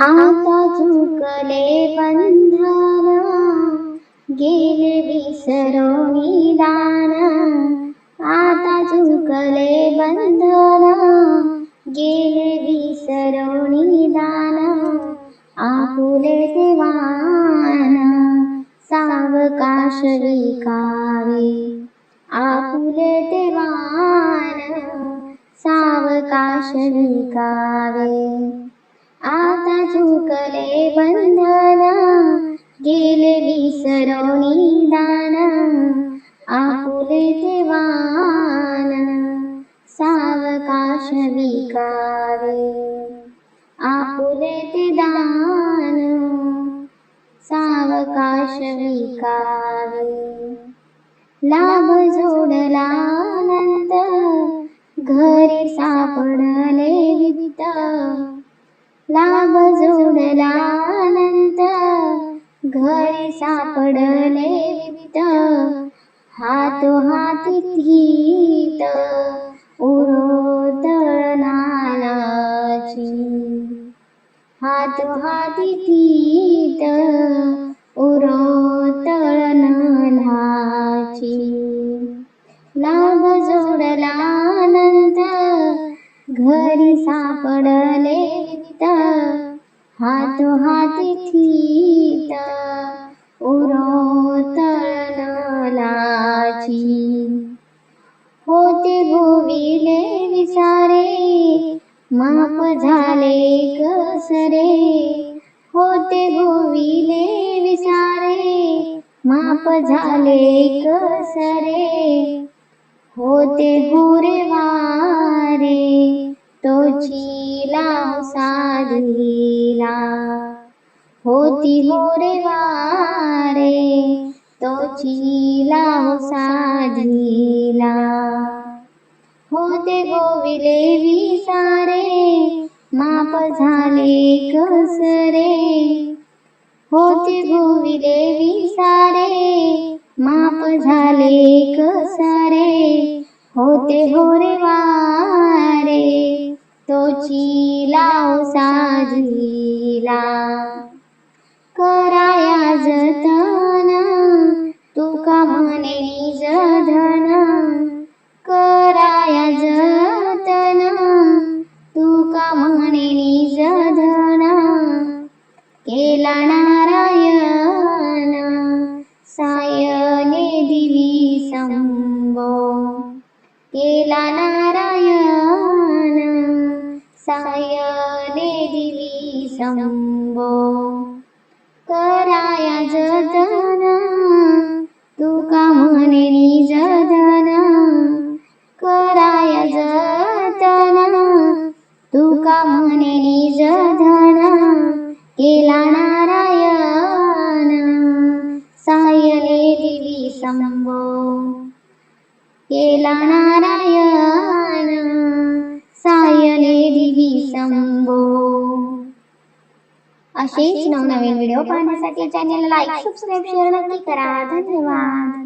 आता चुकले बंधन गेले विसरोनी दान. आता चुकले बंधन गेले विसरोनी दान. आपुले देवान सावकाश विकावे. आपुले देवान सावकाश विकावे. आता झुकले बंधना गेले विसरोनी दाना आपुले देवान सावकाश विकावे. आपुले ते दान सावकाश विकावे. लाभ जोडला नंतर घरी सापडले वित्त लाभ जोडला अनंत घरी सापडले वित. हातो हाती धीत उरो तळणालाची हातो हाती धीत उरो तळणालाची लाभ जोडला अनंत घरी सापडले वित्त हातो हाती थीत उरो तळणालाची होते भोविले विसारे माप झाले कसरे. होते भोविले विसारे माप झाले कसरे. होते हुरे वारे तोची लावसा साधीला होती मोरे वारे तोची लाव साधीला होते गोविले विसारे माप झाले कसरे. होते गोविले विसारे माप झाले कसरे. होते होरे वारे तोची लाव साधीला कराया जतन तुका म्हणे जधन कराया जतन तुका म्हणे जधन केला ना सायने दिली संबो. कराया जतना तुका म्हणे जतना कराया जतना तुका म्हणे जतना केला नारायण सायने दिली संबो. केला नारायण साय शंभो. असेच नवनवीन व्हिडिओ पाहण्यासाठी चॅनेल लाईक सबस्क्राईब शेअर नक्की करा. धन्यवाद.